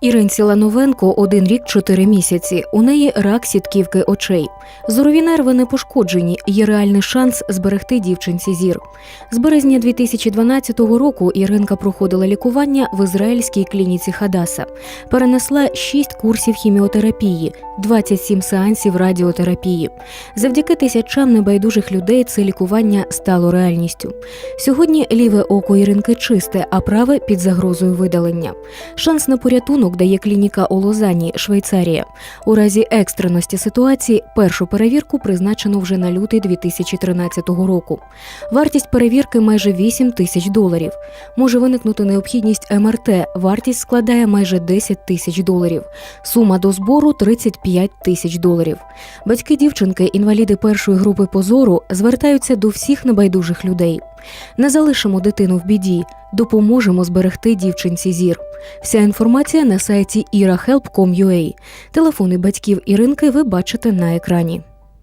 Іринці Лановенко один рік чотири місяці. У неї рак сітківки очей. Зорові нерви не пошкоджені. Є реальний шанс зберегти дівчинці зір. З березня 2012 року Іринка проходила лікування в ізраїльській клініці Хадаса. Перенесла 6 курсів хіміотерапії, 27 сеансів радіотерапії. Завдяки тисячам небайдужих людей це лікування стало реальністю. Сьогодні ліве око Іринки чисте, а праве під загрозою видалення. Шанс на порятунок дає клініка у Лозані, Швейцарія. У разі екстреності ситуації першу перевірку призначено вже на лютий 2013 року. Вартість перевірки майже 8 тисяч доларів. Може виникнути необхідність МРТ. Вартість складає майже 10 тисяч доларів. Сума до збору 35 тисяч доларів. Батьки дівчинки, інваліди першої групи позору, звертаються до всіх небайдужих людей. Не залишимо дитину в біді, допоможемо зберегти дівчинці зір. Вся інформація на сайті irahelp.com.ua. Телефони батьків Іринки ви бачите на екрані.